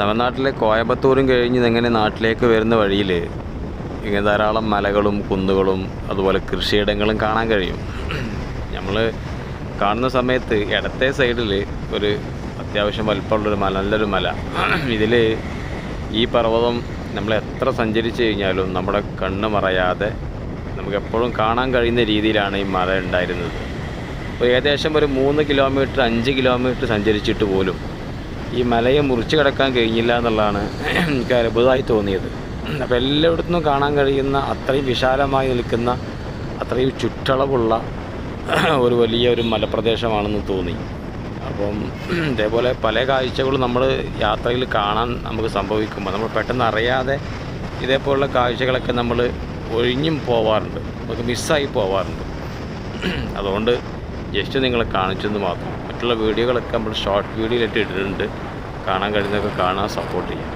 തമിഴ്നാട്ടിലെ കോയമ്പത്തൂരും കഴിഞ്ഞ് ഇതെങ്ങനെ നാട്ടിലേക്ക് വരുന്ന വഴിയിൽ ഇങ്ങനെ ധാരാളം മലകളും കുന്നുകളും അതുപോലെ കൃഷിയിടങ്ങളും കാണാൻ കഴിയും. നമ്മൾ കാണുന്ന സമയത്ത് ഇടത്തെ സൈഡിൽ ഒരു അത്യാവശ്യം വലിപ്പമുള്ളൊരു മല നല്ലൊരു മല. ഇതിൽ ഈ പർവതം നമ്മൾ എത്ര സഞ്ചരിച്ചു കഴിഞ്ഞാലും നമ്മുടെ കണ്ണ് മറയാതെ നമുക്ക് എപ്പോഴും കാണാൻ കഴിയുന്ന രീതിയിലാണ് ഈ മല ഉണ്ടായിരുന്നത്. ഏകദേശം ഒരു മൂന്ന് കിലോമീറ്റർ അഞ്ച് കിലോമീറ്റർ സഞ്ചരിച്ചിട്ട് പോലും ഈ മലയെ മുറിച്ച് കിടക്കാൻ കഴിഞ്ഞില്ല എന്നുള്ളതാണ് എനിക്ക് അത്ഭുതമായി തോന്നിയത്. അപ്പോൾ എല്ലായിടത്തുനിന്നും കാണാൻ കഴിയുന്ന അത്രയും വിശാലമായി നിൽക്കുന്ന അത്രയും ചുറ്റളവുള്ള ഒരു വലിയ ഒരു മലപ്രദേശമാണെന്ന് തോന്നി. അപ്പം ഇതേപോലെ പല കാഴ്ചകളും നമ്മൾ യാത്രയിൽ കാണാൻ നമുക്ക് സംഭവിക്കുമ്പോൾ നമ്മൾ പെട്ടെന്ന് അറിയാതെ ഇതേപോലുള്ള കാഴ്ചകളൊക്കെ നമ്മൾ ഒഴിഞ്ഞും പോവാറുണ്ട്. നമുക്ക് മിസ്സായി പോവാറുണ്ട്. അതുകൊണ്ട് ജസ്റ്റ് നിങ്ങളെ കാണിച്ചെന്ന് മാത്രം. മറ്റുള്ള വീഡിയോകളൊക്കെ നമ്മൾ ഷോർട്ട് വീഡിയോയിലിട്ട് ഇട്ടിട്ടുണ്ട്. കാണാൻ കഴിയുന്നതൊക്കെ കാണാൻ സപ്പോർട്ട് ചെയ്യാം.